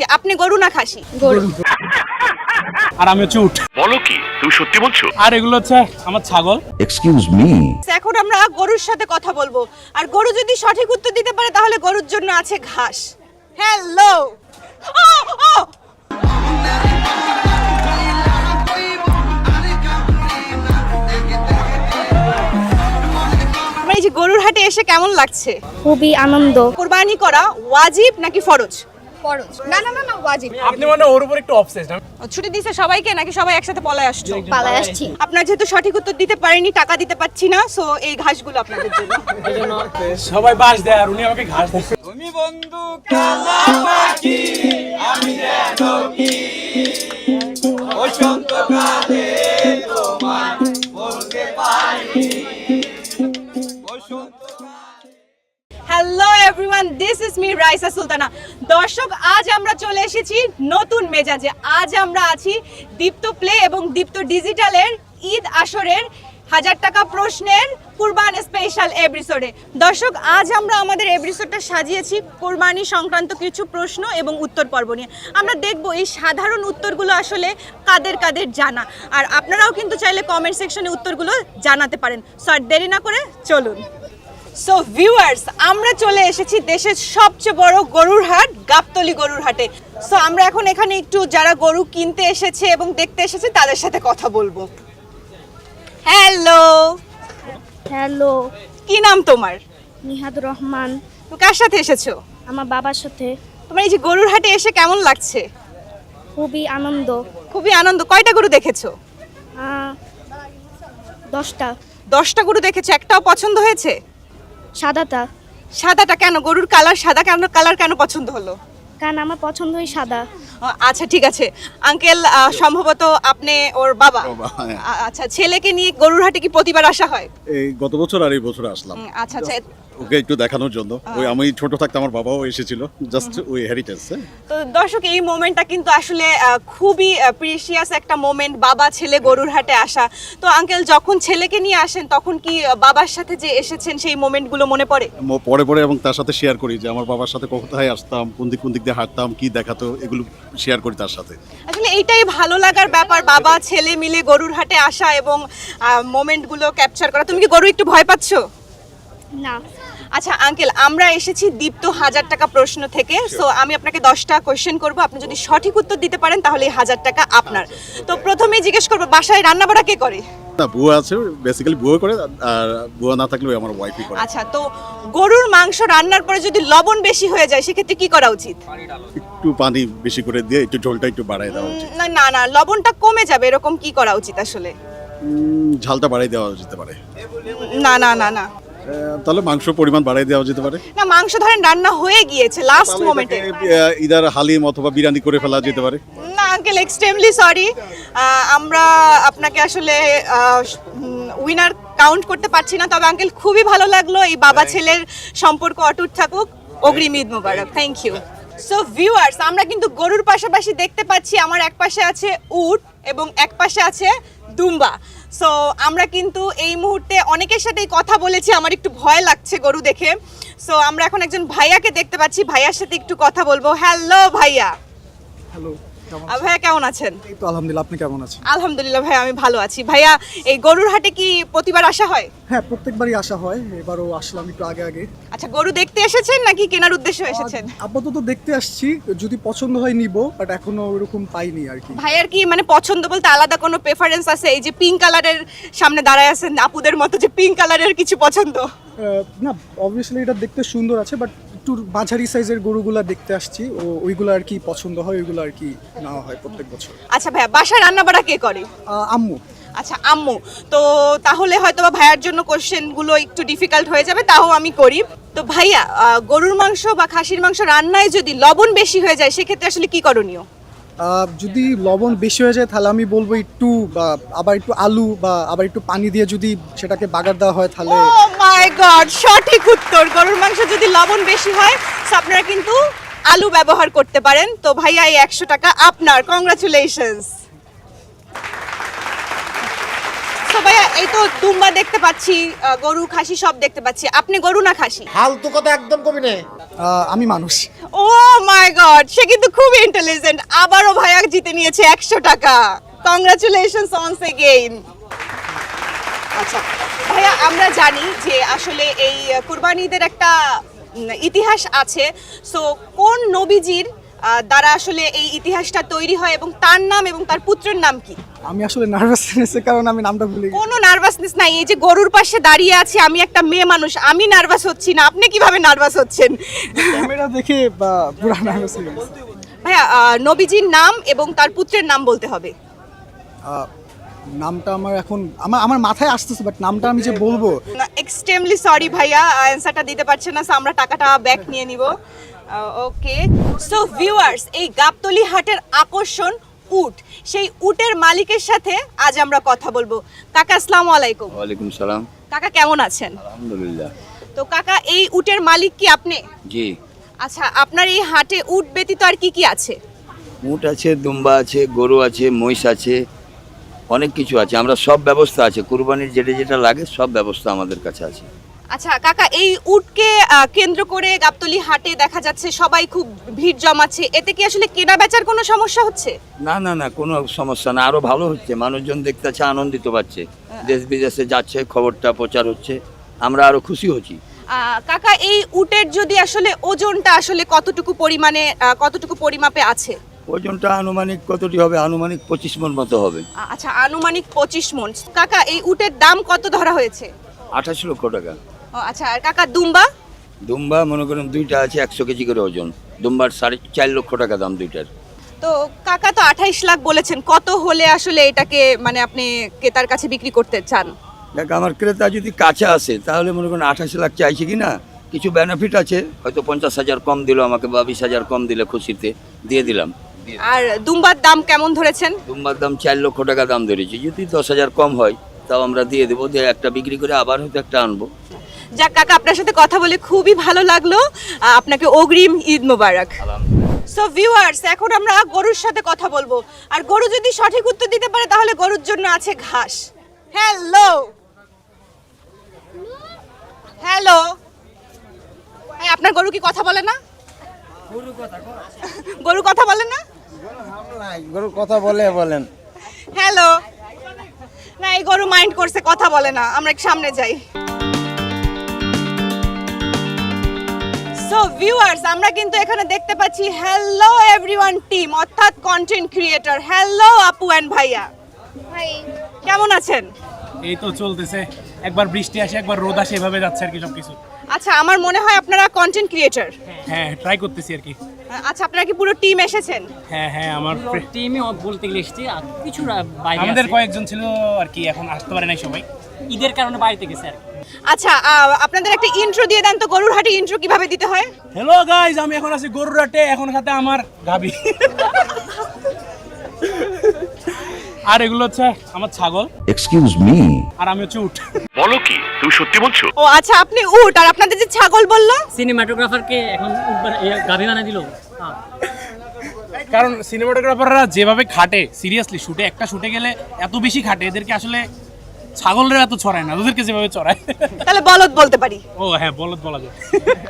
আসছে আপনি গরু না খাসি? গরু। আর আমি হচ্ছে বলো কি তুমি সত্যি বলছো? আর এগুলো হচ্ছে আমার ছাগল। Excuse me. এখন আমরা গরুর সাথে কথা বলব। আর গরু যদি সঠিক উত্তর দিতে পারে তাহলে গরুর জন্য আছে ঘাস। হ্যালো আমার এই যে গরুর হাটে এসে কেমন লাগছে? খুবই আনন্দ। কোরবানি করা ওয়াজিব নাকি ফরজ? ফরজ। না না না না ওয়াজিব। আপনি মানে ওর উপর একটু অবসেস ছুটি দিছে সবাইকে নাকি সবাই একসাথে পলায় আসছো? পালায় আসছি। আপনার যেহেতু সঠিক উত্তর দিতে পারেনি টাকা দিতে পারছি না সো এই ঘাসগুলো আপনাদের জন্য। সবাই বাস দেয় আর উনি আমাকে ঘাস দেয় hello everyone this is me Raisa Sultana. দর্শক, আজ আমরা চলে এসেছি নতুন মেজাজে। আজ আমরা আছি দীপ্ত প্লে এবং দীপ্ত ডিজিটালের ঈদ আসরের হাজার টাকা প্রশ্নের কুরবান স্পেশাল এপিসোডে দর্শক, আজ আমরা আমাদের এপিসোডটা সাজিয়েছি কোরবানি সংক্রান্ত কিছু প্রশ্ন এবং উত্তর পর্ব নিয়ে। আমরা দেখব এই সাধারণ উত্তরগুলো আসলে কাদের কাদের জানা। আর আপনারাও কিন্তু চাইলে কমেন্ট সেকশনে উত্তরগুলো জানাতে পারেন। সো আর দেরি না করে চলুন। সো ভিউয়ার্স আমরা চলে এসেছি দেশের সবচেয়ে বড় গরুর হাট গাবতলি গরুর হাটে। সো আমরা এখন এখানে একটু যারা গরু কিনতে এসেছে এবং দেখতে এসেছে তাদের সাথে কথা বলব। হ্যালো হ্যালো কি নাম তোমার? নিহাদুর রহমান। তুমি কার সাথে এসেছ? আমার বাবার সাথে। তোমার এই যে গরুর হাটে এসে কেমন লাগছে? খুবই আনন্দ। খুবই আনন্দ। কয়টা গরু দেখেছ? দশটা। দশটা গরু দেখেছ। একটাও পছন্দ হয়েছে? সাদাটা। সাদাটা কেন? গরুর কালার সাদা কেন? কালার কেন পছন্দ হলো? কারণ আমার পছন্দই সাদা। আচ্ছা ঠিক আছে। আঙ্কেল সম্ভবত আপনি ওর বাবা। হ্যাঁ। আচ্ছা ছেলেকে নিয়ে গরুর হাটে কি প্রতিবার আসা হয়? এই গত বছর আর এই বছর আসলাম। আচ্ছা আচ্ছা। ওকে একটু দেখানোর জন্য। ওই আমি ছোট থাকতে আমার বাবাও এসেছিল জাস্ট ওই হেরিটেজ তো দর্শক এই মোমেন্টটা কিন্তু আসলে খুবই প্রিসিয়াস একটা মোমেন্ট বাবা ছেলে গরুর হাটে আসা। তো আঙ্কেল যখন ছেলেকে নিয়ে আসেন তখন কি বাবার সাথে যে এসেছেন সেই মোমেন্টগুলো মনে পড়ে? পরে পরে এবং তার সাথে শেয়ার করি যে আমার বাবার সাথে কোথায় আসতাম কোন দিক কোন দিক দিয়ে হাঁটতাম কি দেখাতো এগুলো শেয়ার করি তার সাথে। আসলে এইটাই ভালো লাগার ব্যাপার বাবা ছেলে মিলে গরুর হাটে আসা এবং মোমেন্টগুলো ক্যাপচার করা। তুমি কি গরু একটু ভয় পাচ্ছো? না। আচ্ছা আঙ্কেল আমরা এসেছি দীপ্ত হাজার টাকা প্রশ্ন থেকে। সো আমি আপনাকে দশটা কোয়েশ্চেন করব। আপনি যদি সঠিক উত্তর দিতে পারেন তাহলে এই হাজার টাকা আপনার। তো প্রথমে জিজ্ঞেস করব বাসায় রান্না বাড়া কে করে? না বুয়া আছে বেসিক্যালি বুয়া করে আর বুয়া না থাকলেও আমার ওয়াইফই করে। আচ্ছা তো গরুর মাংস রান্নার পরে যদি লবণ বেশি হয়ে যায় সেক্ষেত্রে কি করা উচিত? একটু পানি বেশি করে দিয়ে একটু ঝোলটা একটু বাড়াই দেওয়া উচিত। না না না লবণটা কমে যাবে এরকম কি করা উচিত আসলে? ঝালটা বাড়াই দেওয়া যেতে পারে। না না না না। তাহলে মাংস পরিমাণ বাড়াই দেওয়া যেতে পারে? না মাংস ধরেন রান্না হয়ে গিয়েছে লাস্ট মোমেন্টে ইদার হালিম অথবা বিরিয়ানি করে ফেলা যেতে পারে। না আঙ্কেল এক্সট্রিমলি সরি আমরা আপনাকে আসলে উইনার কাউন্ট করতে পারছি না তবে আঙ্কেল খুবই ভালো লাগল এই বাবা ছেলের সম্পর্ক অটুট থাকুক। অগ্রিম Eid Mubarak. Thank you so viewers আমরা কিন্তু গরুর পাশাপাশি দেখতে পাচ্ছি আমার এক পাশে আছে উট এবং এক পাশে আছে দুম্বা। সো আমরা কিন্তু এই মুহূর্তে অনেকের সাথেই কথা বলেছি, আমার একটু ভয় লাগছে গরু দেখে। সো আমরা এখন একজন ভাইয়াকে দেখতে পাচ্ছি, ভাইয়ার সাথে একটু কথা বলব। হ্যালো ভাইয়া। হ্যালো ভাইয়া কেমন আছেন? এই তো আলহামদুলিল্লাহ আপনি কেমন আছেন? আলহামদুলিল্লাহ আমি ভালো আছি। ভাইয়া এই গরুর হাটে কি প্রতিবার আসা হয়? হ্যাঁ প্রত্যেকবারই আসা হয়। এবারও আসলাম একটু আগে আগে। আচ্ছা গরু দেখতে এসেছেন নাকি কেনার উদ্দেশ্যে এসেছেন? আপাতত দেখতে আসছি। যদি পছন্দ হয় নিব বাট এখনও ওরকম পাইনি আর কি। ভাইয়ার কি মানে পছন্দ বলতে আলাদা কোনো প্রেফারেন্স আছে? এই যে পিঙ্ক কালারের সামনে দাঁড়ায় আছেন আপুদের মতো যে পিঙ্ক কালারের কিছু পছন্দ? না অবভিয়াসলি এটা দেখতে সুন্দর আছে বাট একটু মাঝারি সাইজের গরুগুলা দেখতে আসছি। ও ওইগুলো আর কি পছন্দ হয় ওইগুলো আর কি নেওয়া হয় প্রত্যেক বছর। আচ্ছা ভাইয়া বাসায় রান্না বাড়া কে করে? আহ, আম্মু। আচ্ছা আম্মু। তো তাহলে হয়তো বা ভাইয়ার জন্য কোশ্চেনগুলো একটু ডিফিকাল্ট হয়ে যাবে তাও আমি করি। তো ভাইয়া আহ, গরুর মাংস বা খাসির মাংস রান্নায় যদি লবণ বেশি হয়ে যায় সেক্ষেত্রে আসলে কি করণীয়? যদি লবণ বেশি হয়ে যায়, তাহলে আমি বলব একটু আবার একটু আলু, বা আবার একটু পানি দিয়ে যদি সেটাকে বাগার দেওয়া হয়, তাহলে মাই গড সঠিক উত্তর। গরুর মাংস যদি লবণ বেশি হয় আপনারা কিন্তু আলু ব্যবহার করতে পারেন। তো ভাইয়া, এই একশো টাকা আপনার কংগ্রাচুলেশনস তো ভাইয়া এই তো দুম্বা দেখতে পাচ্ছি আহ, গরু খাসি সব দেখতে পাচ্ছি। আপনি গরু না খাসি? ফালতু কথা একদম কবি নে আমি মানুষ। ও মাই গড সে কিন্তু খুব ইন্টেলিজেন্ট আবারও ভাইয়া জিতে নিয়েছে একশো টাকা। কংগ্রাচুলেশন অনস এগেইন আচ্ছা ভাইয়া আমরা জানি যে আসলে এই কুরবানি ঈদের একটা ইতিহাস আছে। সো কোন নবীজির দ্বারা আসলে এই ইতিহাসটা তৈরি হয় এবং তার নাম এবং তার পুত্রের নাম কি? আমি আসলে নার্ভাসনেসের কারণে আমি নামটা ভুলে গেছি। কোনো নার্ভাসনেস নাই এই যে গরুর পাশে দাঁড়িয়ে আছি আমি একটা মেয়ে মানুষ আমি নার্ভাস হচ্ছি না। আপনি কীভাবে নার্ভাস হচ্ছেন? ক্যামেরা দেখে বা পুরো নার্ভাস হয়ে গেছি। ভাইয়া নবীজির নাম এবং তার পুত্রের নাম বলতে হবে। নামটা আমার এখন আমার আমার মাথায় আসতেছে বাট নামটা আমি যে বলব। এক্সট্রিমলি সরি ভাইয়া অ্যান্সারটা দিতে পারছে না so আমরা টাকাটা ব্যাক নিয়ে নিব। ওকে সো ভিউয়ার্স এই গাবতলি হাটের আকর্ষণ উট। সেই উটের মালিকের সাথে আজ আমরা কথা বলব। কাকা আসসালামু আলাইকুম। ওয়ালাইকুম সালাম। কাকা কেমন আছেন? আলহামদুলিল্লাহ। তো কাকা এই উটের মালিক কি আপনি? জি। আচ্ছা আপনার এই হাটে উট ব্যতীত আর কি কি আছে? উট আছে দুম্বা আছে গরু আছে মহিষ আছে অনেক কিছু আছে। আমরা সব ব্যবস্থা আছে। কুরবানির যেটা যেটা লাগে সব ব্যবস্থা আমাদের কাছে আছে। আচ্ছা কাকা এই উটকে কেন্দ্র করে গাবতলি হাটে দেখা যাচ্ছে সবাই খুব ভিড় জমাচ্ছে। এতে কি আসলে কেনা বেচার কোনো সমস্যা হচ্ছে? না না না কোনো সমস্যা না। আরও ভালো হচ্ছে। মানুষজন দেখতেছে আনন্দিত পাচ্ছে। দেশ বিদেশে যাচ্ছে খবরটা প্রচার হচ্ছে। আমরা আরও খুশি হচ্ছি। কাকা এই উটের যদি আসলে ওজনটা আসলে কতটুকু পরিমাণে কতটুকু পরিমাপে আছে? ওজনটা আনুমানিক কতটি হবে? আনুমানিক পঁচিশ মন মতো হবে। আচ্ছা আনুমানিক পঁচিশ মন। কাকা এই উটের দাম কত ধরা হয়েছে? আঠাশ লক্ষ টাকা। ও, আচ্ছা আর কাকা দুম্বা? দুম্বা মনে করেন দুইটা আছে একশো কেজি করে ওজন। দুম্বার সাড়ে চার লক্ষ টাকা দাম দুইটার। তো কাকা তো আঠাইশ লাখ বলেছেন কত হলে আসলে এটাকে মানে আপনি ক্রেতার কাছে বিক্রি করতে চান? দেখ আমার ক্রেতা যদি কাছে আসে তাহলে মনে করেন আঠাশ লাখ চাইছে কি না কিছু বেনিফিট আছে হয়তো পঞ্চাশ হাজার কম দিল আমাকে বা বিশ হাজার কম দিলে খুশিতে দিয়ে দিলাম। আর দুম্বার দাম কেমন ধরেছেন? দুম্বার দাম চার লক্ষ টাকা দাম ধরেছি যদি দশ হাজার কম হয় তাও আমরা দিয়ে দেবো দিয়ে একটা বিক্রি করে আবার হয়তো একটা আনব। যাক কাকা আপনার সাথে কথা বলে খুবই ভালো লাগল। আপনাকে অগ্রিম ঈদ মোবারক। সো ভিউয়ার্স এখন আমরা গরুর সাথে কথা বলব। আর গরু যদি সঠিক উত্তর দিতে পারে তাহলে গরুর জন্য আছে ঘাস। হ্যালো হ্যালো আপনার গরু কি কথা বলে না? গরু কথা বলে না? গরুর কথা বলে বলেন। হ্যালো না এই গরু মাইন্ড করছে কথা বলে না। আমরা একটু সামনে যাই। সো ভিউয়ার্স আমরা কিন্তু এখানে দেখতে পাচ্ছি হ্যালো এভরিওয়ান টিম অর্থাৎ কন্টেন্ট ক্রিয়েটর হ্যালো আপু অ্যান্ড ভাইয়া। কেমন আছেন? এই তো চলতেছে। একবার বৃষ্টি আসে একবার রোদ আসে এভাবে যাচ্ছে আর কি সব কিছু আচ্ছা আমার মনে হয় আপনারা কন্টেন্ট ক্রিয়েটর হ্যাঁ ট্রাই করতেছি আর কি। আচ্ছা আপনারা কি পুরো টিম এসেছেন? হ্যাঁ হ্যাঁ আমার টিমে বলতে গেলে এসেছি কিছু বাইরে আমাদের কয়েকজন ছিল আর কি এখন আসতে পারে নাই সবাই। ঈদের কারণে বাড়িতে গেছে আর কি। আচ্ছা আপনাদের একটা ইন্ট্রো দিয়ে দেন তো গরুর হাটে ইন্ট্রো কীভাবে দিতে হয়? হ্যালো গাইজ আমি এখন আছি গরুরাটে এখন খাতে আমার গাবি আর এগুলো হচ্ছে আমার ছাগল। Excuse me. আর আমি হচ্ছে উঠ ও আচ্ছা আপনি উট আর আপনাদের যে ছাগল বলল? সিনেমাটোগ্রাফারকে এখন গাভী বানা দিল। হ্যাঁ। কারণ সিনেমাটোগ্রাফাররা যেভাবে খাটে সিরিয়াসলি শুটে একটা শুটে গেলে এত বেশি খাটে এদেরকে আসলে ছাগলরা এত ছড়ায় না ওদেরকে যেভাবে চড়ায় তাহলে বলদ বলতে পারি। ও হ্যাঁ বলদ বলা যায়।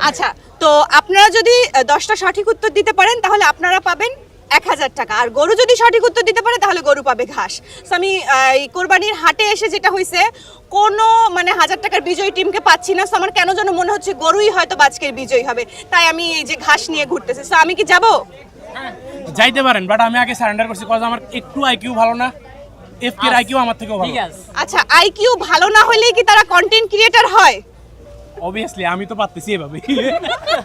আচ্ছা তো আপনারা যদি দশটা সঠিক উত্তর দিতে পারেন তাহলে আপনারা পাবেন এক হাজার টাকা। আর গরু যদি সঠিক উত্তর দিতে পারে তাহলে গরু পাবে ঘাস। তো আমি এই কোরবানির হাটে এসে যেটা হয়েছে কোনো মানে হাজার টাকার বিজয়ী টিমকে পাচ্ছি না। তো আমার কেন যেন মনে হচ্ছে গরুই হয়তো আজকের বিজয়ী হবে। তাই আমি এই যে ঘাস নিয়ে ঘুরতেছি। তো আমি কি যাব? যাইতে পারেন বাট আমি আগে সারেন্ডার করছি কজ আমার একটু আইকিউ ভালো না। এফ কে আইকিউ আমার থেকেও ভালো। আচ্ছা আইকিউ ভালো না হলেই কি তারা কন্টেন্ট ক্রিয়েটর হয়? অবভিয়াসলি আমি তো পারতেছি এভাবে।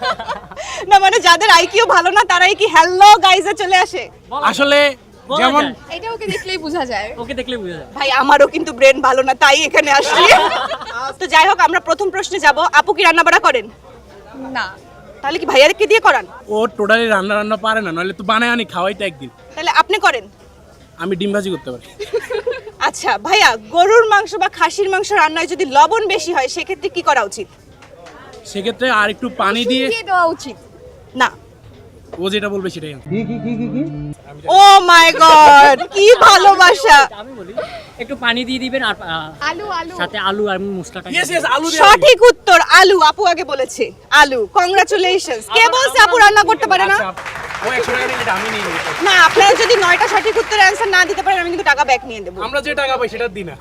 না মানে যাদের আইকিউ ভালো না তারাই কি হ্যালো গাইজে চলে আসে? আসলে যেমন এটা ওকে দেখলেই বোঝা যায়। ওকে দেখলে বুঝা যায়। ভাই আমারও কিন্তু ব্রেন ভালো না তাই এখানে আসছি। তো যাই হোক আমরা প্রথম প্রশ্নে যাব। আপু কি রান্না বাড়া করেন? না। তাহলে কি ভাইয়াকে দিয়ে করান? ও টোটালি রান্না রান্না পারে না নইলে তো বানায় আনি খাওয়াই তো একদিন। তাহলে আপনি করেন। আমি ডিম ভাজি করতে পারি। আচ্ছা ভাইয়া গরুর মাংস বা খাসির মাংস রান্নায় যদি লবণ বেশি হয় সেক্ষেত্রে কি করা উচিত? সেক্ষেত্রে আর একটু পানি দিয়ে দেওয়া উচিত। না ও যেটা বলবে সেটাই answer। ও মাই গড কি ভালোবাসা। আমি বলি একটু পানি দিয়ে দিবেন আর আলু আলু। সাথে আলু আর yes, আলু দিয়ে সঠিক উত্তর আলু। আপু আগে বলেছে আলু। কংগ্রাচুলেশনস কে বলছে আপু রান্না করতে পারে না? আচ্ছা, ও একশো টাকা নিলে আমি নিয়ে নিবো। না আপনারা যদি নয়টা সঠিক উত্তরের অ্যান্সার না দিতে পারেন আমি কিন্তু টাকা ব্যাক নিয়ে দেবো আমরা যে টাকা পাই সেটা দিই না।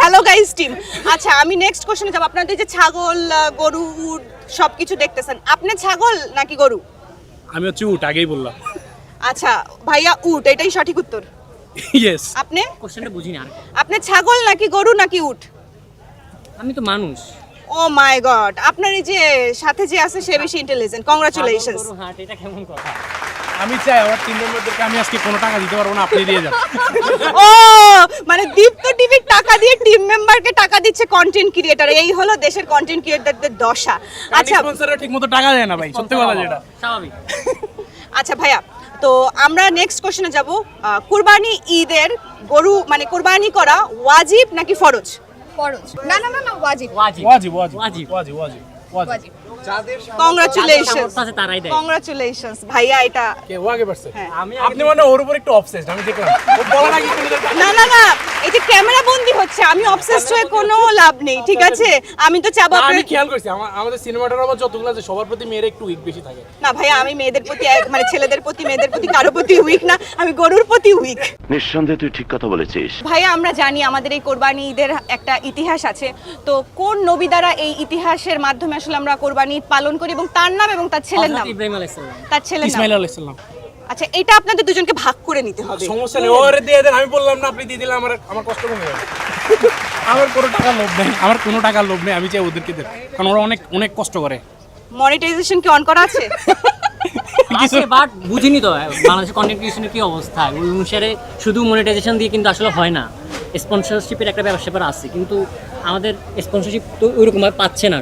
হ্যালো গাইস টিম আচ্ছা আমি নেক্সট কোশ্চেনে যাব। আপনাদের যে ছাগল গরু সবকিছু দেখতেছেন আপনি ছাগল নাকি গরু? আমি হচ্ছে উট আগেই বললাম। আচ্ছা ভাইয়া উট এটাই সঠিক উত্তর? ইয়েস আপনি? কোশ্চেনটা বুঝিনি আর। আপনি ছাগল নাকি গরু নাকি উট? আমি তো মানুষ। ও মাই গড আপনার এই যে সাথে যে আছে সে বেশি ইন্টেলিজেন্ট কংগ্রাচুলেশনস গরু হাট এটা কেমন কথা? আমি চাই আমার তিন নম্বরদেরকে আমি আজকে কোনো টাকা দিতে পারব না আপনি দিয়ে যান। ও মানে দীপ্ত টিভির টাকা দিয়ে টিম মেম্বারকে টাকা দিচ্ছে কন্টেন্ট ক্রিয়েটর এই হলো দেশের কন্টেন্ট ক্রিয়েটরদের দশা। আচ্ছা স্পন্সররা ঠিক মতো টাকা দেয় না ভাই সত্যি কথা যেটা। স্বাভাবিক। আচ্ছা ভাইয়া তো আমরা নেক্সট কোশ্চেনে যাব কুরবানি ঈদের গরু মানে কুরবানি করা ওয়াজিব নাকি ফরজ? ফরজ। না না না না ওয়াজিব ওয়াজিব। ওয়াজিব ওয়াজিব ওয়াজিব। ওয়াজিব। কংগ্রাচুলেশনস আছে তারাই দেয়। কংগ্রাচুলেশনস ভাইয়া এটা কে ও আগে পারছে হ্যাঁ। আমি আপনি মানে ওর উপর একটু অবসেসড আমি দেখলাম। ও বলা না না না এই যে ক্যামেরা বন্দি হচ্ছে আমি অবসেসড হয়ে কোনো লাভ নেই ঠিক আছে? আমি তো চাবো আমি খেয়াল করছি আমাদের সিনেমাটার আবার যতগুলো আছে সবার প্রতি মেয়ের একটু উইক বেশি থাকে। না ভাইয়া আমি মেয়েদের প্রতি মানে ছেলেদের প্রতি মেয়েদের প্রতি কারও প্রতি উইক না আমি গরুর প্রতি উইক নিঃসন্দেহে তুই ঠিক কথা বলেছিস। ভাইয়া আমরা জানি আমাদের এই কোরবানি ঈদের একটা ইতিহাস আছে তো কোন নবী দ্বারা এই ইতিহাসের মাধ্যমে আসলে আমরা কোরবানি পালন করি এবং তার নাম এবং তার ছেলের নাম? ইব্রাহিম আলাইহিস সালাম। তার ছেলের নাম। ইসমাইল আলাইহিস সালাম। আচ্ছা এটা আপনাদের দুজনকে ভাগ করে নিতে হবে। সমস্যা নেই ওরে দিয়ে দেন আমি বললাম না আপনি দিয়ে দিলে আমার আমার কষ্ট কমে যাবে। আমার কোনো টাকা লোভ নেই আমার কোনো টাকার লোভ নেই আমি চাই ওদেরকে দেন কারণ ওরা অনেক অনেক কষ্ট করে। মনিটাইজেশন কি অন করা আছে? আছে বাট বুঝিনি তো বাংলাদেশের কন্টেন্ট ক্রিয়েশনের কি অবস্থা? ওই অনুসারে শুধু মনিটাইজেশন দিয়ে কিন্তু আসলে হয় না। স্পন্সরশিপের একটা ব্যবসা ব্যাপার আছে কিন্তু আমাদের স্পন্সরশিপ তো ওইরকমভাবে পাচ্ছে না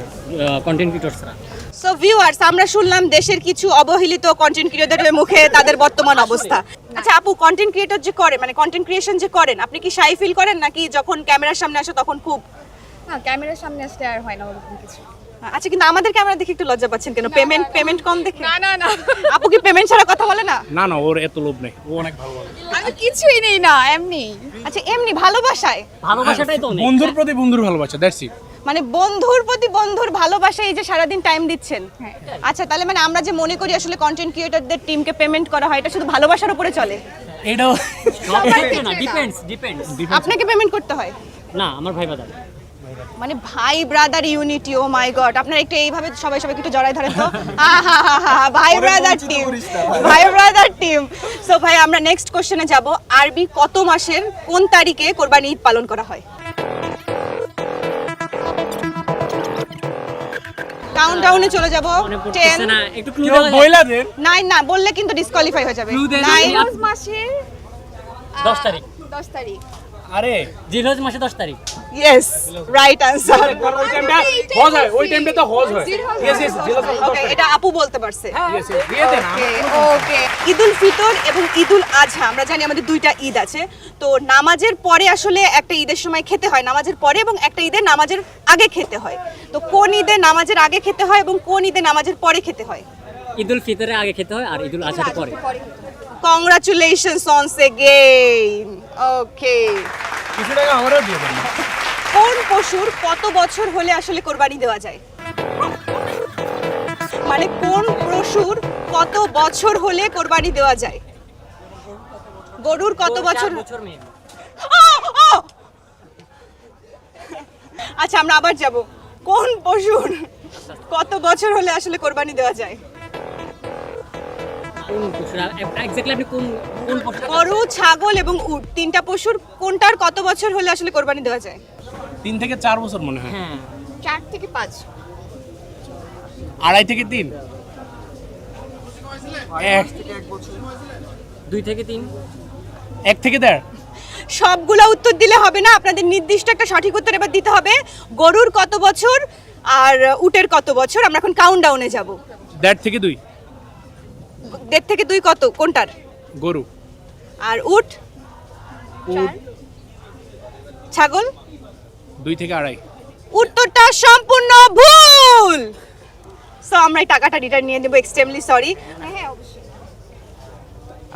কন্টেন্ট ক্রিয়েটরসরা সো ভিউয়ার্স আমরা শুনলাম দেশের কিছু অবহেলিত কন্টেন্ট ক্রিয়েটরের মুখে তাদের বর্তমান অবস্থা। আচ্ছা আপু কন্টেন্ট ক্রিয়েটর যে করে মানে কন্টেন্ট ক্রিয়েশন যে করেন আপনি কি শাই ফিল করেন? নাকি যখন ক্যামেরার সামনে আসে তখন খুব না ক্যামেরার সামনে আসলে আর হয় না ওরকম কিছু। আচ্ছা কিন্তু আমাদের ক্যামেরা দেখে একটু লজ্জা পাচ্ছেন কেন? পেমেন্ট পেমেন্ট কম দেখে? না না না। আপু কি পেমেন্ট ছাড়া কথা বলে না? না না ওর এত লোভ নেই। ও অনেক ভালো বলে। আমি কিছুই নেই না এমনি। আচ্ছা এমনি ভালোবাসায়? ভালোবাসাটাই তো বন্ধুর প্রতি বন্ধুর ভালোবাসা দ্যাটস ইট মানে বন্ধুর প্রতি বন্ধুর ভালোবাসা এই যে সারাদিন টাইম দিচ্ছেন। হ্যাঁ। আচ্ছা তাহলে মানে আমরা যে মনে করি আসলে কন্টেন্ট ক্রিয়েটরদের টিমকে পেমেন্ট করা হয় এটা শুধু ভালোবাসার উপরে চলে? এটাও না ডিপেন্ডস ডিপেন্ডস আপনাকে পেমেন্ট করতে হয়? না আমার ভাই বাদার মানে ভাই brother unity oh my god আপনারা একটু এইভাবে সবাই সবাই একটু জড়াই ধরেন তো। ভাই ব্রাদার টিম ভাই ব্রাদার টিম সো ভাই আমরা নেক্সট কোশ্চেনে যাব আরবি কত মাসের কোন তারিখে কোরবানি ঈদ পালন করা হয়? কাউন্টডাউনে চলে যাব। মনে 10 না একটু ক্লু দাও বইলা দেন নাই না বললে কিন্তু ডিসকোয়ালিফাই হয়ে যাবে। নাই মাসে মাসের 10 তারিখ। দশ তারিখ। আরে জিলহজ মাসে 10 তারিখ। ইয়েস রাইট আনসার ওই টাইমটা হজ হয় ওই টাইমটা তো হজ হয়। ইয়েস ইয়েস ওকে এটা আপু বলতে পারছে। ইয়েস দিয়ে দেন ওকে ঈদুল ফিতর এবং ঈদুল আজহা আমরা জানি আমাদের দুইটা ঈদ আছে। তো নামাজের পরে আসলে একটা ঈদের সময় খেতে হয় নামাজের পরে এবং একটা ঈদের নামাজের আগে খেতে হয়। তো কোন ঈদে নামাজের আগে খেতে হয় এবং কোন ঈদে নামাজের পরে খেতে হয়? ঈদুল ফিতরের আগে খেতে হয় আর ঈদুল আজহাতে পরে। পরে কংগ্রাচুলেশনস অনস এগেইন ওকে কিছু টাকা আমারও দিয়ে দেন। কোন পশুর কত বছর হলে আসলে কোরবানি দেওয়া যায়? মানে কোন পশুর কত বছর হলে কোরবানি দেওয়া যায়? গরুর কত বছর! আচ্ছা আমরা আবার যাব। কোন পশুর কত বছর হলে আসলে কোরবানি দেওয়া যায়? গরু ছাগল এবং উট তিনটা পশুর কোনটার কত বছর হলে আসলে কোরবানি দেওয়া যায়? তিন থেকে চার বছর মনে হয়। হ্যাঁ। চার থেকে পাঁচ। আড়াই থেকে তিন? এক। দুই থেকে তিন? এক থেকে দেড়? সবগুলা উত্তর দিলে হবে না আপনাদের নির্দিষ্ট একটা সঠিক উত্তর এবার দিতে হবে। গরুর কত বছর আর উটের কত বছর? আমরা এখন কাউন্ট ডাউনে যাব। দেড় থেকে দুই? দেড় থেকে দুই কত? কোনটার? গরু। আর উট? উট। ছাগল? দুই থেকে আড়াই। উত্তরটা সম্পূর্ণ ভুল! সো আমরা এই টাকাটা রিটার্ন নিয়ে নেব এক্সট্রিমলি সরি হ্যাঁ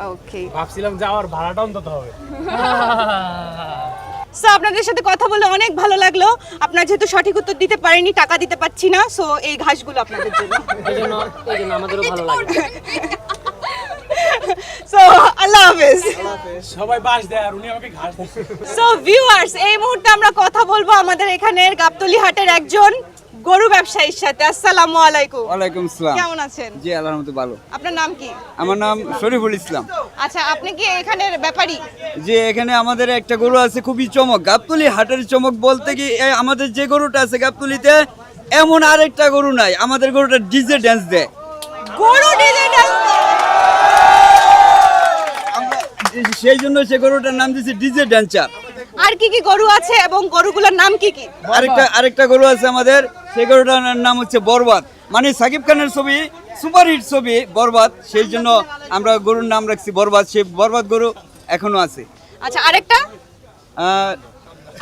ওকে ভাবছিলাম যাওয়ার ভাড়াটা অন্তত হবে। সো আপনাদের সাথে কথা বলে অনেক ভালো লাগল। আপনার যেহেতু সঠিক উত্তর দিতে পারেনি টাকা দিতে পারছি না সো এই ঘাসগুলো আপনাদের জন্য। আমাদেরও ভালো লাগে। সো আল্লাহ হাফেজ। সবাই বাস দেয় আর উনি আমাকে ঘাস দেয়। সো ভিউয়ার্স এই মুহূর্তে আমরা কথা বলব আমাদের এখানের গাবতলি হাটের একজন। গরু ব্যবসায়ীর সাথে। আসসালামু আলাইকুম। ওয়ালাইকুম আসসালাম কেমন আছেন? জি আল্লাহর মতো ভালো। আপনার নাম কি? আমার নাম শরীফুল ইসলাম। আচ্ছা আপনি কি এখানের ব্যাপারী? যে এখানে আমাদের একটা গরু আছে খুবই চমক। গাবতলি হাটের চমক বলতে কি এ আমাদের যে গরুটা আছে গাবতলিতে এমন আরেকটা গরু নাই। আমাদের গরুটা ডিজে ড্যান্স দেয়। গরু ডিজে ডান্স আমরা সেই জন্য সে গরুটার নাম দিয়েছি ডিজে ড্যান্সার আর কি কি গরু আছে এবং গরুগুলোর নাম কি কি? আরেকটা আরেকটা গরু আছে আমাদের সেই গরুটার নাম হচ্ছে বরবাদ। মানে সাকিব খানের ছবি সুপারহিট ছবি বরবাদ সেই জন্য আমরা গরুর নাম রাখছি বরবাদ। সেই বরবাদ গরু এখনও আছে। আচ্ছা আরেকটা?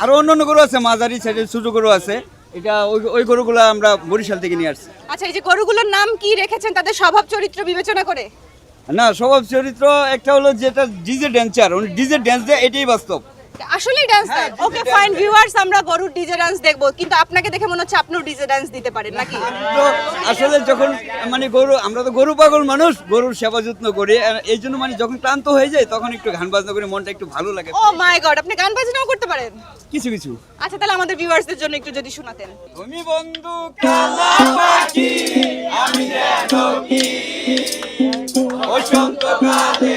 আরও অন্য অন্য গরু আছে মাঝারি সাইডের ছোট গরু আছে। এটা ওই ওই গরুগুলো আমরা বরিশাল থেকে নিয়ে আসছি। আচ্ছা এই যে গরুগুলোর নাম কি রেখেছেন? তাদের স্বভাব চরিত্র বিবেচনা করে। না স্বভাব চরিত্র একটা হলো যেটা ডিজে ড্যান্সার ডিজে ড্যান্স দেয় এটাই বাস্তব। আসলেই ডান্স দেন ওকে ফাইন ভিউয়ার্স আমরা গরুর ডিজে ডান্স দেখব কিন্তু আপনাকে দেখে মনে হচ্ছে আপনিও ডিজে ডান্স দিতে পারেন নাকি? আসলে যখন মানে গরু আমরা তো গরু পাগল মানুষ গরুর সেবা যত্ন করি এই জন্য মানে যখন ক্লান্ত হয়ে যায় তখন একটু গান বাজনা করে মনটা একটু ভালো লাগে। ও মাই গড আপনি গান বাজনাও করতে পারেন? কিছু কিছু। আচ্ছা তাহলে আমাদের ভিউয়ার্সদের জন্য একটু যদি শোনাতেন। তুমি বন্ধু কালা পাখি আমি যেন কি। বসন্ত কালে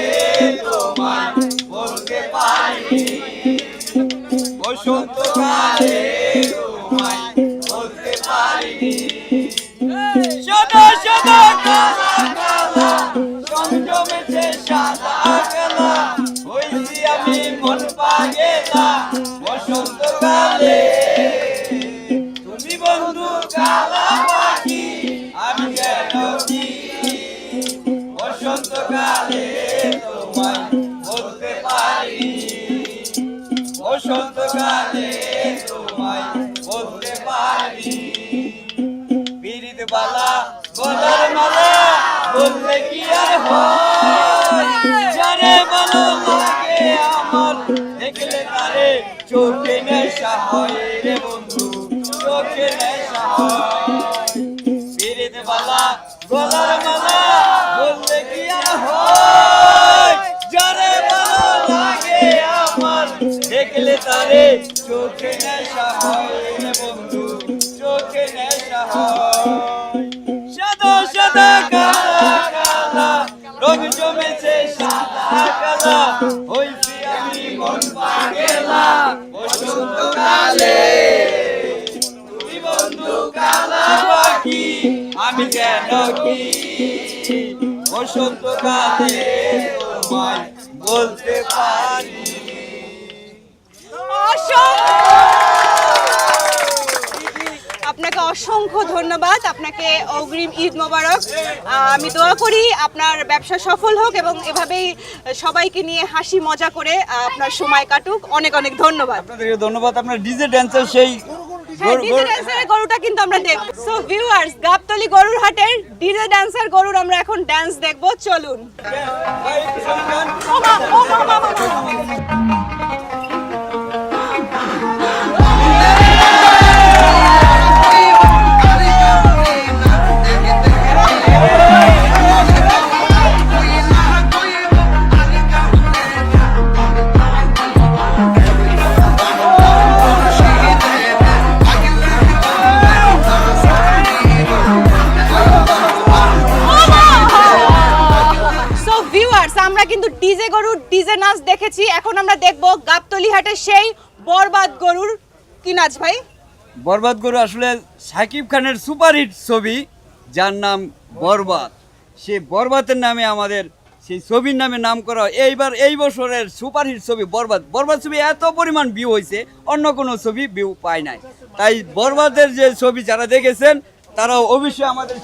বসন্ত কালে তোমায় বলতে পারি সাদা সাদা কালা কালা চমচমেছে সাদা বসন্তকালে তোমায় বলতে পারি। পিরিত বালা বলার মালা বললে কি আর হয়? আমি কেন কি? বসন্ত কালে বলতে পারি। আপনাকে অসংখ্য ধন্যবাদ আপনাকে অগ্রিম ঈদ মোবারক। আমি দোয়া করি আপনার ব্যবসা সফল হোক এবং এভাবেই সবাইকে নিয়ে হাসি মজা করে আপনার সময় কাটুক। অনেক অনেক ধন্যবাদ। আপনাদেরকে ধন্যবাদ। আপনার ডিজে ড্যান্সার সেই হ্যাঁ গরু- ডিজে ড্যান্সারের গরুটা কিন্তু আমরা দেখব সো ভিউয়ার্স গাবতলি গরুর হাটের ডিজে ড্যান্সার গরুর আমরা এখন ড্যান্স দেখব। চলুন। ও ও কি নাচ ভাই? বরবাদ গরু আসলে সাকিব খানের সুপারহিট ছবি যার নাম বরবাদ। সে বরবাদের নামে আমাদের সেই ছবির নামে নাম করা হয়। এইবার এই বছরের সুপারহিট ছবি বরবাদ। বরবাদ ছবি এত পরিমাণ ভিউ হয়েছে অন্য কোনো ছবি ভিউ পায় নাই। তাই বরবাদের যে ছবি যারা দেখেছেন তারা অবশ্যই আমাদের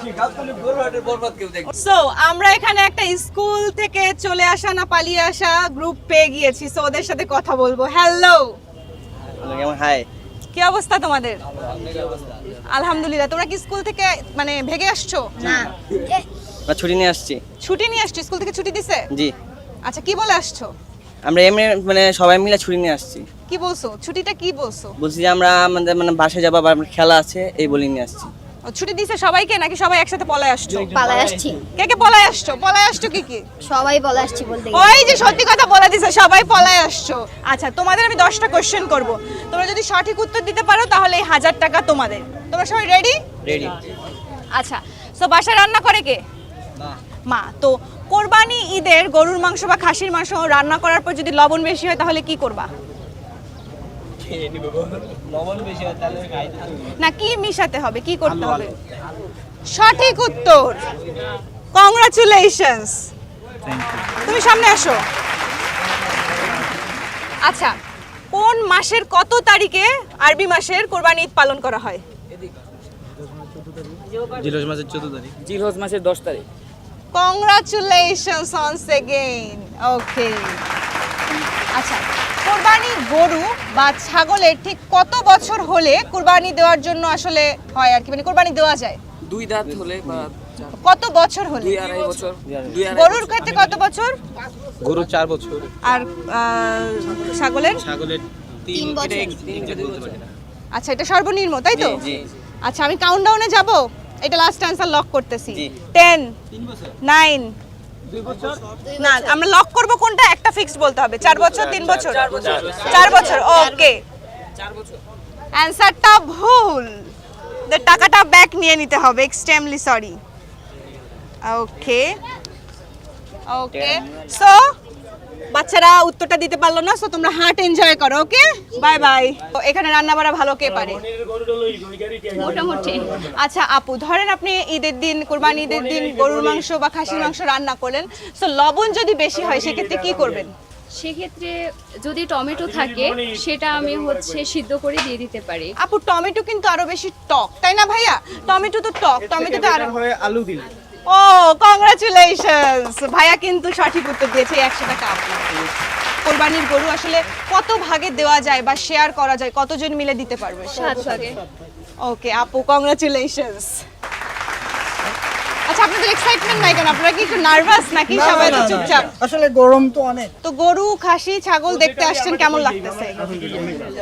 সো আমরা এখানে একটা স্কুল থেকে চলে আসা না পালিয়ে আসা গ্রুপ পেয়ে গিয়েছি। সো ওদের সাথে কথা বলব। হ্যালো হাই কি অবস্থা তোমাদের? আলহামদুলিল্লাহ। তোমরা কি স্কুল থেকে মানে ভেগে আসছো? না। ছুটি নিয়ে আসছি। ছুটি নিয়ে আসছো? স্কুল থেকে ছুটি দিছে? জি। আচ্ছা কি বলে আসছো? আমরা এমনি মানে সবাই মিলে ছুটি নিয়ে আসছি। কি বলছো? ছুটিটা কি বলছো? বলছি যে আমরা আমাদের মানে বাসায় যাব আবার খেলা আছে এই বলে নিয়ে আসছি। ছুটি দিছে সবাইকে নাকি সবাই একসাথে পলায় আসছো? পালায় আসছি। কে কে পলায় আসছো? পলায় আসছো কি কি? সবাই বলে আসছি বলতে ওই যে সত্যি কথা বলে দিছে সবাই পলায় আসছো। আচ্ছা তোমাদের আমি দশটা কোশ্চেন করব। তোমরা যদি সঠিক উত্তর দিতে পারো তাহলে এই হাজার টাকা তোমাদের। তোমরা সবাই রেডি রেডি আচ্ছা তো বাসায় রান্না করে কে? মা তো কোরবানি ঈদের গরুর মাংস বা খাসির মাংস রান্না করার পর যদি লবণ বেশি হয় তাহলে কি করবা? না কি মিশাতে হবে কি করতে হবে? সঠিক উত্তর। কংগ্রাচুলেশনস তুমি সামনে আসো। আচ্ছা কোন মাসের কত তারিখে আরবি মাসের কোরবানি ঈদ পালন করা হয়? জিলহজ মাসের দশ তারিখ। কংগ্রাচুলেশনস অনস এগেইন ওকে আচ্ছা কোরবানি গরু বা ছাগলের ঠিক কত বছর হলে কোরবানি দেওয়ার জন্য আসলে হয় আর কি? মানে কোরবানি দেওয়া যায়? দুই দাঁত হলে বা কত বছর হলে? আড়াই বছর। দুই গরুর ক্ষেত্রে কত বছর? গরু চার বছর। আর ছাগলের? ছাগলের তিন বছর। আচ্ছা এটা সর্বনিম্ন তাই তো? জি আচ্ছা আমি কাউন্টডাউনে যাব? এটা লাস্ট অ্যান্সার লক করতেছি। টেন নাইন না আমরা লক করব কোনটা? একটা ফিক্সড বলতে হবে। চার বছর তিন বছর? চার বছর। ওকে অ্যান্সারটা ভুল। টাকাটা ব্যাক নিয়ে নিতে হবে extremely sorry okay okay so বাচ্চারা উত্তরটা দিতে পারল না সো তোমরা হার্ট এনজয় করো ওকে বাই বাই এখানে রান্না বাড়া ভালো কে পারে? মোটামুটি। আচ্ছা আপু ধরেন আপনি ঈদের দিন কোরবানি ঈদের দিন গরুর মাংস বা খাসির মাংস রান্না করলেন সো লবণ যদি বেশি হয় সেক্ষেত্রে কি করবেন? সেক্ষেত্রে যদি টমেটো থাকে সেটা আমি হচ্ছে সিদ্ধ করে দিয়ে দিতে পারি। আপু টমেটো কিন্তু আরও বেশি টক তাই না ভাইয়া? টমেটো তো টক টমেটো তো আরও আলু দিলে। ও কংগ্রাচুলেশনস ভাইয়া কিন্তু সঠিক উত্তর দিয়েছে একশো টাকা আপনার কোরবানির গরু আসলে কত ভাগে দেওয়া যায় বা শেয়ার করা যায় কতজন মিলে দিতে পারবে? সাত ভাগে। ওকে আপু কংগ্রাচুলেশনস আচ্ছা আপনাদের এক্সাইটমেন্ট নাই কেন? আপনারা কি একটু নার্ভাস নাকি সবাই তো চুপচাপ? আসলে গরম তো অনেক। তো গরু খাসি ছাগল দেখতে আসছেন কেমন লাগতেছে?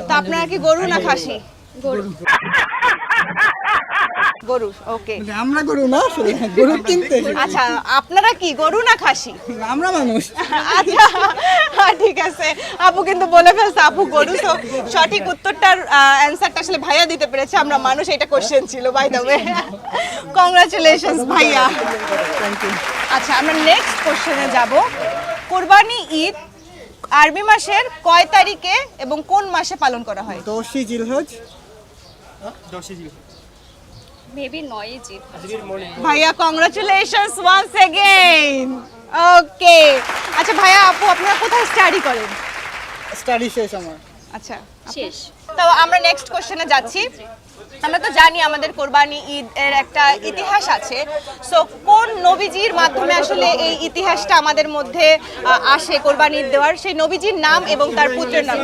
তো আপনারা কি গরু না খাসি? গরু। গরু ওকে আমরা গরু না আসলে গরু কিনতে আচ্ছা আপনারা কি গরু না খাসি? আমরা মানুষ। আচ্ছা হ্যাঁ, ঠিক আছে। আপু কিন্তু বলে ফেলছে আপু গরু তো সঠিক উত্তরটার অ্যান্সারটা আসলে ভাইয়া দিতে পেরেছে। আমরা মানুষ এটা কোশ্চেন ছিল বাই দ্য ওয়ে কংগ্রাচুলেশনস ভাইয়া। আচ্ছা আমরা নেক্সট কোশ্চেনে যাব। কোরবানি ঈদ আরবি মাসের কয় তারিখে এবং কোন মাসে পালন করা হয়? দশই জিলহজ। মেবি জিত ভাইয়া কংগ্রাচুলেশনস ওয়ান্স এগেইন ওকে আচ্ছা ভাইয়া আপু আপনারা কোথায় স্টাডি করেন? স্টাডি শেষ আমার। আচ্ছা শেষ। তো আমরা নেক্সট কোশ্চেনে যাচ্ছি। আমরা তো জানি আমাদের কোরবানি ঈদ এর একটা ইতিহাস আছে। সো কোন নবীজির মাধ্যমে আসলে এই ইতিহাসটা আমাদের মধ্যে আসে কোরবানি ঈদ দেওয়ার? সেই নবীজির নাম এবং তার পুত্রের নাম।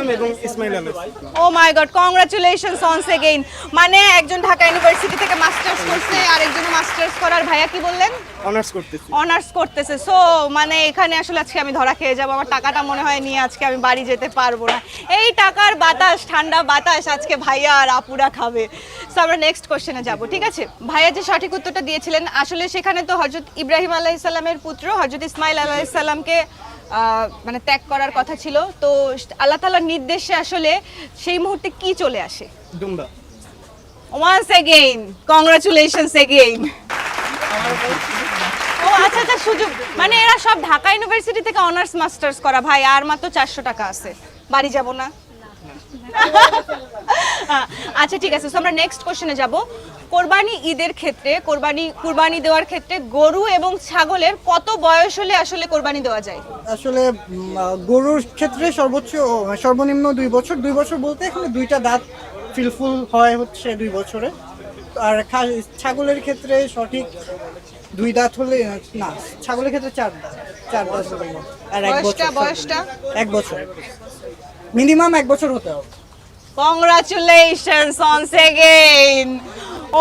ও my god congratulations once again মানে একজন ঢাকা ইউনিভার্সিটি থেকে মাস্টার্স করছে আর একজন মাস্টার্স করার ভাইয়া কি বললেন? অনার্স করতেছি। অনার্স করতেছে। সো মানে এখানে আসলে আজকে আমি ধরা খেয়ে যাব। আমার টাকাটা মনে হয় নিয়ে আজকে আমি বাড়ি যেতে পারব না। এই টাকার বাতাস ঠান্ডা বাতাস আজকে ভাইয়া আর আপুরা খাবে। সো আমরা নেক্সট কোশ্চেনে যাব ঠিক আছে? ভাইয়া যে সঠিক উত্তরটা দিয়েছিলেন আসলে সেখানে তো হজরত ইব্রাহিম আলাইসাল্লামের পুত্র হজরত ইসমাইল আলাইসাল্লামকে মানে ত্যাগ করার কথা ছিল। তো আল্লাহ তালার নির্দেশে আসলে সেই মুহূর্তে কি চলে আসে? ডুমবা once again congratulations again oh আচ্ছা আচ্ছা সুযোগ। মানে এরা সব ঢাকা ইউনিভার্সিটি থেকে অনার্স, মাস্টার্স করা। ভাই, আর মাত্র চারশো টাকা আছে। বাড়ি যাব না? আচ্ছা ঠিক আছে। So, আমরা নেক্সট কোশ্চেনে যাব। কোরবানি ঈদের ক্ষেত্রে, কোরবানি, কুরবানি দেওয়ার ক্ষেত্রে গরু এবং ছাগলের কত বয়স হলে আসলে কোরবানি দেওয়া যায়? আসলে গরুর ক্ষেত্রে সর্বোচ্চ সর্বনিম্ন দুই বছর। দুই বছর বলতে এখানে দুইটা দাঁত ফিলফুল হয় হচ্ছে দুই বছরে। আর খা- ছাগলের ক্ষেত্রে সঠিক দুই দাঁত হলে না ছাগলের ক্ষেত্রে চার দাঁত চার দাঁত হলে আর এক বছর। বয়সটা? এক বছর। মিনিমাম এক বছর হতে হবে। Congratulations once again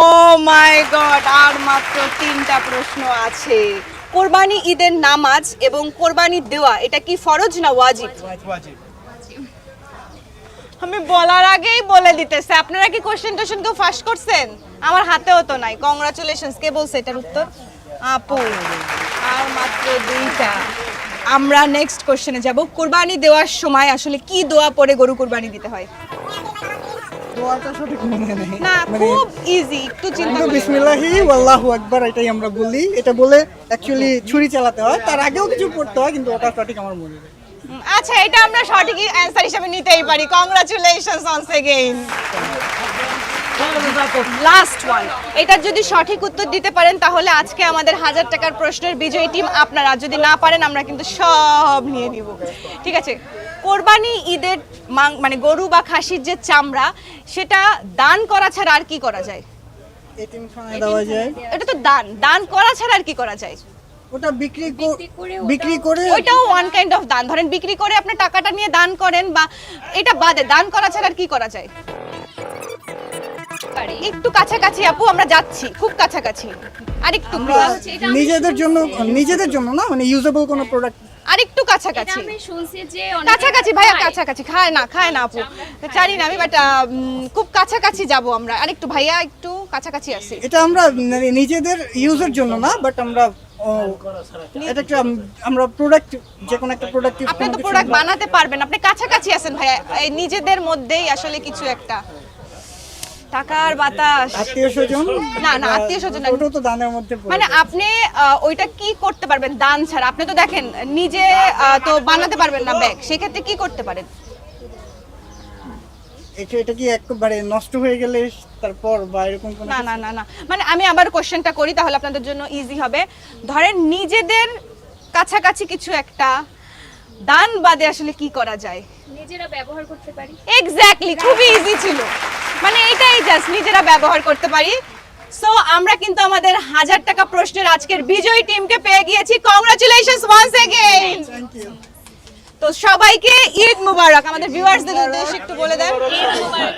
oh my god আর মাত্র তিনটা প্রশ্ন আছে। কোরবানি ঈদের নামাজ এবং কোরবানি দেওয়া এটা কি ফরজ না ওয়াজিব? আমি বলার আগেই বলে দিতেছে আপনারা কি কোশ্চেন টোশ্চেন কেউ ফাঁস করছেন? আমার হাতেও তো নাই। কংগ্রাচুলেশনস কে বলছে এটার উত্তর? আপু আর মাত্র দুইটা। আমরা নেক্সট কোশ্চেনে যাব। কোরবানি দেওয়ার সময় আসলে কি দোয়া পরে গরু কোরবানি দিতে হয়? মনে না মানে খুব ইজি একটু চিন্তা কিন্তু বিসমিল্লাহি আল্লাহু আকবার এটাই আমরা বলি। এটা বলে অ্যাকচুয়ালি ছুরি চালাতে হয়। তার আগেও কিছু পড়তে হয় কিন্তু ওটা সঠিক আমার মনে নেই। আচ্ছা এটা আমরা সঠিক অ্যান্সার হিসেবে নিতেই পারি। Congratulations once again last one এটার যদি সঠিক উত্তর দিতে পারেন তাহলে আজকে আমাদের হাজার টাকার প্রশ্নের বিজয়ী টিম আপনারা যদি না পারেন আমরা কিন্তু সব নিয়ে নিব। ঠিক আছে? কোরবানি ঈদের মাং- মানে গরু বা খাসির যে চামড়া সেটা দান করা ছাড়া আর কি করা যায়? এতিমখানায় দেওয়া যায়। এটা তো দান। দান করা ছাড়া আর কি করা যায়? ওটা বিক্রি বিক্রি করে বিক্রি করে ওইটাও ওয়ান কাইন্ড অফ দান। ধরেন বিক্রি করে আপনি টাকাটা নিয়ে দান করেন বা এটা বাদে দান করা ছাড়া আর কি করা যায়? পারি। একটু কাছাকাছি আপু আমরা যাচ্ছি। খুব কাছাকাছি। আরেকটু নিজেদের জন্য নিজেদের জন্য না মানে ইউজেবল কোনো প্রোডাক্ট আরেকটু এটা কাছাকাছি আমি শুনছি যে অনেকে কাছাকাছি ভাইয়া খায়। কাছাকাছি। খায় না খায় না আপু। জানি না আমি বাট খুব কাছাকাছি যাব আমরা। আরেকটু ভাইয়া একটু কাছাকাছি আছি। এটা আমরা মানে নিজেদের ইউজের জন্য না বাট আমরা ও, এটা একটা আম- আমরা প্রোডাক্ট যে কোনো একটা প্রোডাক্টিভ আপনি তো প্রোডাক্ট বানাতে পারবেন। আপনি কাছাকাছি আছেন ভাইয়া। এই নিজেদের মধ্যেই আসলে কিছু একটা। টাকার বাতাস। আত্মীয় স্বজন? না, না, আত্মীয়স্বজন না। ওটাও তো দানের মধ্যে পড়ে মানে আপনি ওইটা কি করতে পারবেন দান ছাড়া? আপনি তো দেখেন নিজে তো বানাতে পারবেন না ব্যাগ। সেক্ষেত্রে কি করতে পারেন? এটা এটা কি একবারে নষ্ট হয়ে গেলে তারপর বা এরকম কোনো না না না না। মানে আমি আবার কোশ্চেনটা করি তাহলে আপনাদের জন্য ইজি হবে। ধরেন নিজেদের কাছাকাছি কিছু একটা দান বাদে আসলে কি করা যায়? নিজেরা ব্যবহার করতে পারি। এক্স্যাক্টলি খুবই ইজি ছিল। মানে এটাই জাস্ট নিজেরা ব্যবহার করতে পারি। সো আমরা কিন্তু আমাদের হাজার টাকা প্রশ্নের আজকের বিজয়ী টিমকে পেয়ে গিয়েছি। কংগ্রাচুলেশনস ওয়ান্স এগেইন তো সবাইকে ঈদ মুবারক। আমাদের ভিউয়ার্সদের উদ্দেশ্যে একটু বলে দেন। ঈদ মুবারক।